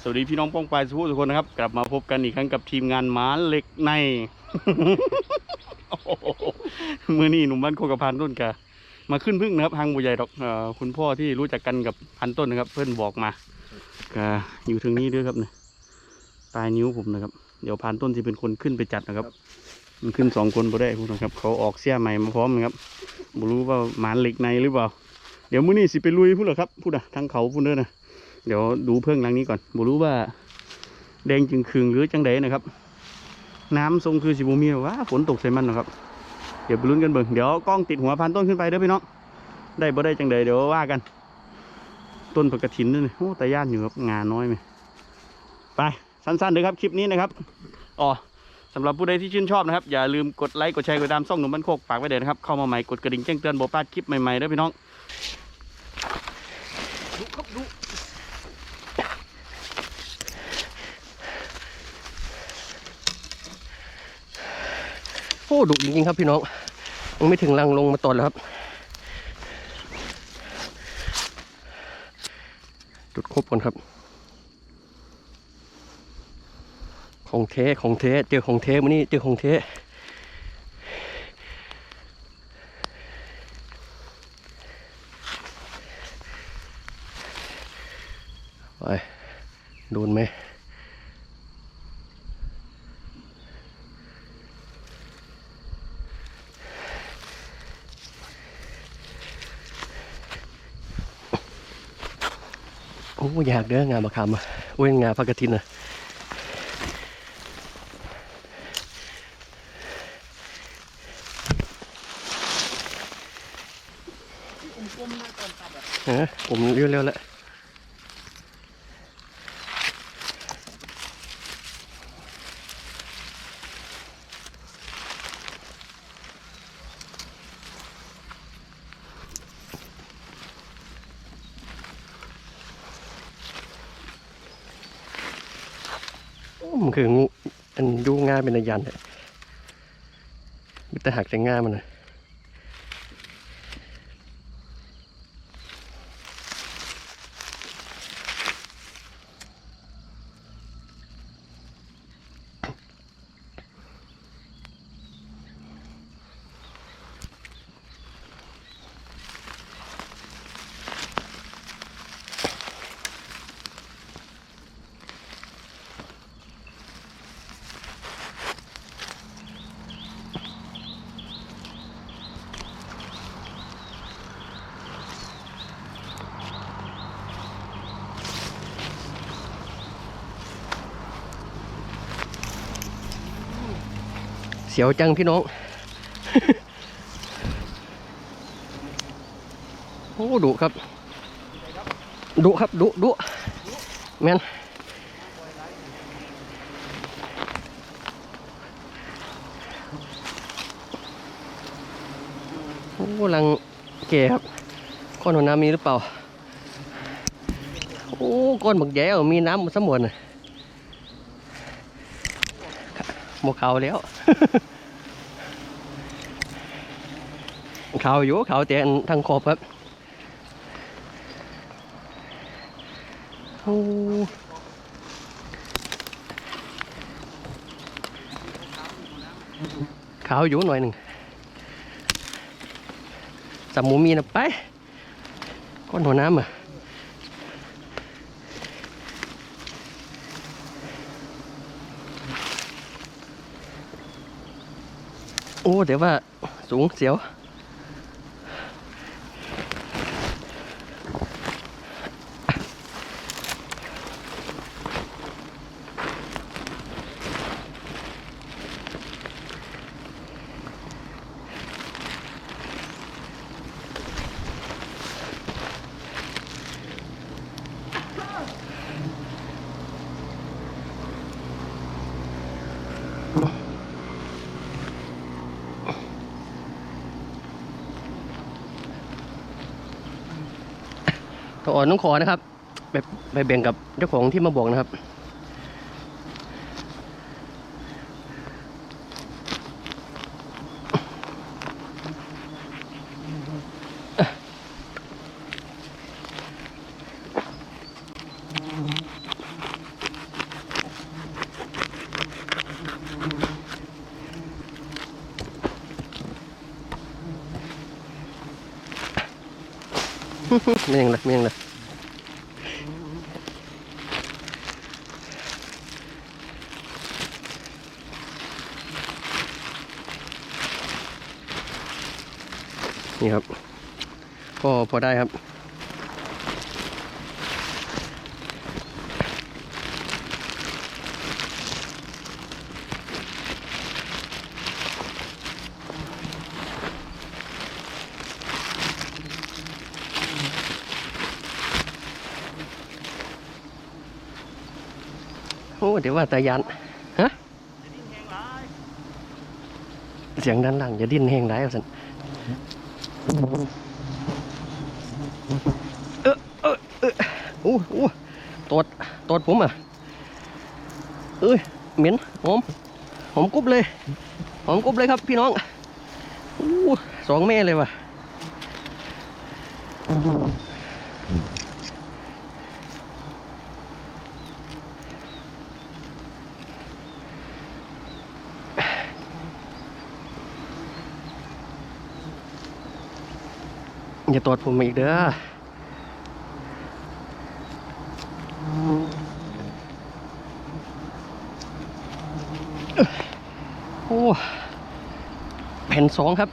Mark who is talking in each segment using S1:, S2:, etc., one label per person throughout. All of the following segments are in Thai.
S1: สวัสดีพี่น้องป้องปลายสุภทุกคนนะครับ กลับมาพบกันอีกครั้งกับทีมงานหมาเหล็กในโอ้โหมือนี่หนุ่มบ้านโคกระพันต้นกะมาขึ้นพึ่งนะครับทางบุใหญ่ดอกเอ่อคุณพ่อที่รู้จักกันกับพันต้นนะครับ เพื่อนบอกมากะอยู่ทางนี้ด้วยครับเนี่ยปลายนิ้วผมนะครับ เดี๋ยวพันต้นที่เป็นคนขึ้นไปจัดนะครับ มันขึ้นสองคนพอได้พูดนะครับ เขาออกเสี้ยใหม่มาพร้อมนะครับไม่รู้ว่าหมาเหล็กในหรือเปล่า เดี๋ยวมื้อนี้สิไปลุยพูดเหรอครับพูดอะทางเขาพูดเด้อนะ เดี๋ยวดูเพิ่งหลังนี้ก่อนบ่รู้ว่า แดงจึงคืงหรือจังใดนะครับ น้ำทรงคือสิบูมีหรอวะฝนตกใส่มันนะครับ เดี๋ยวไปลุ้นกันเบิ่งเดี๋ยวกล้องติดหัวพันต้นขึ้นไปเด้อพี่น้องได้บ่ได้จังใดเดี๋ยวว่ากัน ต้นผักกระถินด้วยนี่โอ้แต่ย่านอยู่ครับงานน้อยไหมไปสั้นๆเลยครับคลิปนี้นะครับอ๋อสำหรับผู้ใดที่ชื่นชอบนะครับ อย่าลืมกดไลค์กดแชร์กดติดตามช่องหนุ่มบ้านโคกฝากไว้เด้อนะครับ เข้ามาใหม่กดกระดิ่งแจ้งเตือนโบพลาดคลิปใหม่ๆเด้อพี่น้อง
S2: โอ้ดุจริงๆครับพี่น้องยังไม่ถึงรังลงมาตอนแล้วครับ จุดครบก่อนครับ ของเทของเทเจอของเทมานี่เจอของเทไปโดนไหม โอ้อยากเด้องานมะขามอะโอ้ยงานพักกระถินอะเออผมเร็วๆแล้ว มันคืองูอันดูง่ายเป็นอายันเลยมีแต่หักแต่ง่ายมันนะเสียวจังพี่น้อง โอ้ดุครับ ดุครับดุดุแมนโอ้ลังเก๋ครับก้อนหัวน้ำมีหรือเปล่า โอ้ก้อนบักแย่มีน้ำมันสมวนน่ะ หมเขาแล้วเขาอยู่เขาแต่อันทางขอบครับโอ้ขาวอยู่หน่อยหนึ่งสับหมูมีนะไปก้อนหัวน้ำอะ อ้เดี๋ยวว่าสูงเสียว อ่อนต้องขอนะครับไปไปแบ่งกับเจ้าของที่มาบอกนะครับ เมียงเลยเมียงเลยนี่ครับ ก็พอได้ครับ เดี๋ยวว่าตายันฮะเสียงด้านหลังจะดิ้นแห้งไรเอาสันเออเออเออโอ้โอ้ตอดตอดผมอะเอ้ยเหม็นหอมหอมกุบเลยหอมกุบเลยครับพี่น้องอู้สองแม่เลยว่ะ อย่าตอดผมอีกเด้อโอ้แผ่นสองครับ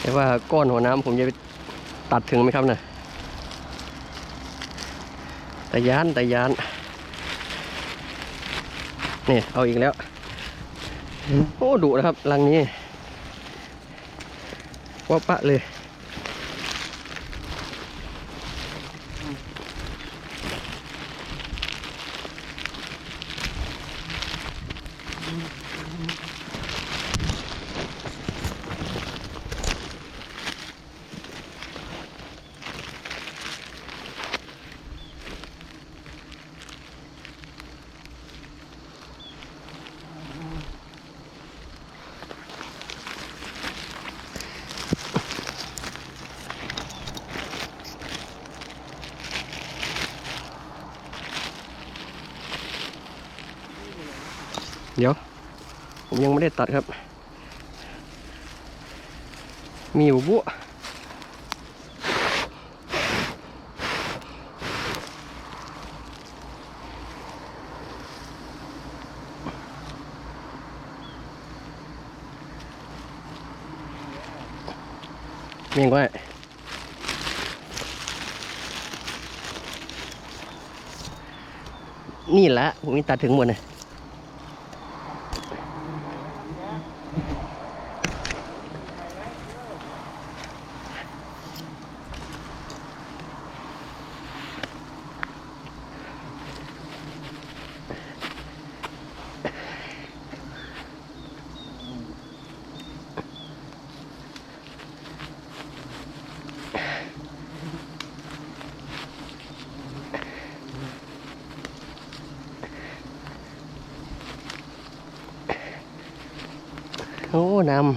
S2: แต่ว่าก้อนหัวน้ำผมจะไปตัดถึงไหมครับนะ่ะแต่ยานแต่ยานนี่เอาอีกแล้ว โอ้ดุนะครับรังนี้ว่าปะเลย เดี๋ยว ผมยังไม่ได้ตัดครับ มีอยู่บุเมียงไว้นี่แหละผมมีตัดถึงหมดเลย โอ้น้ำ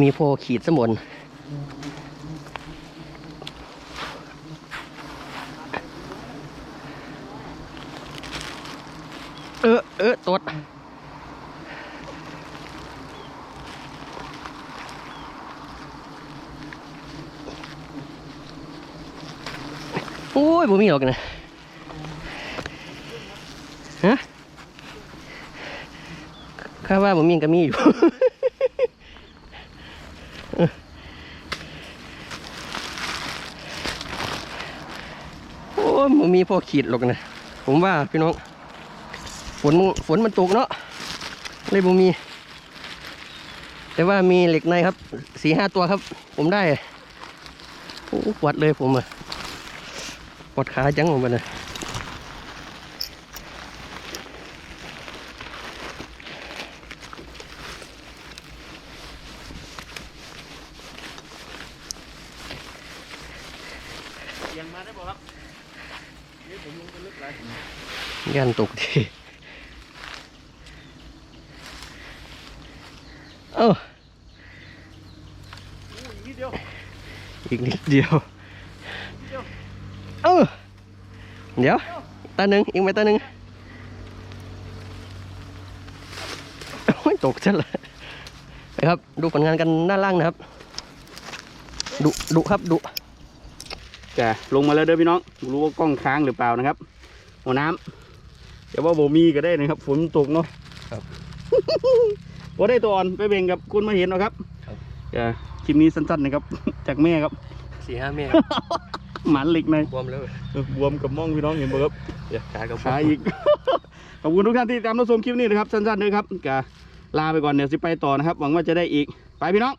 S2: มีโพขีดสมนเออเออตดโอ้ยบ่มีหรอกนะฮะ ข้าว่าผมมีก็มีอยู่โอ้ผมมีพอขีดหรอกนะผมว่าพี่น้องฝนมันฝนมันตกเนาะเลยผมมี แต่ว่ามีเหล็กในครับสี่ห้าตัวครับ ผมได้โอ้ปวดเลยผมอะปวดขาจังผมไปเลย
S1: เสียงมาได้บ่ครับนี่ผมลงไปลึกไร
S2: ย่านตกทีเอ้า
S1: อู้อีกนิดเดียว
S2: อีกนิดเดียว เออ เดี๋ยวตาหนึ่งอีกไหมตาหนึ่งตกซะเลยไปครับ ดูผลงานกันด้านล่างนะครับ ดุดุครับดุ
S1: แกลงมาแล้วเด้อพี่น้องไม่รู้ว่ากล้องค้างหรือเปล่านะครับหัวน้ำเดี๋ยวว่าโบมีก็ได้นะครับ ฝนตกเนาะ
S2: ครับ
S1: ว่าได้ตัวอ่อนไปเบ่งกับคุณมาเห็นเนาะครับ
S2: ครับ
S1: แกคลิปนี้สั้นๆนะครับ จากแม่ครับ
S2: สี่ห้าเมตร
S1: หมันเหล็กใน
S2: บวมแล้ว
S1: เออบวมกับม่องพี่น้องเห็นบ่ครับ
S2: เดี๋ยวขากับ
S1: ขาอีกขอบคุณทุกท่านที่ตามรับชมคลิปนี้นะครับสั้นๆด้วยครับกะลาไปก่อนเดี๋ยวสิไปต่อนะครับ หวังว่าจะได้อีกไปพี่น้อง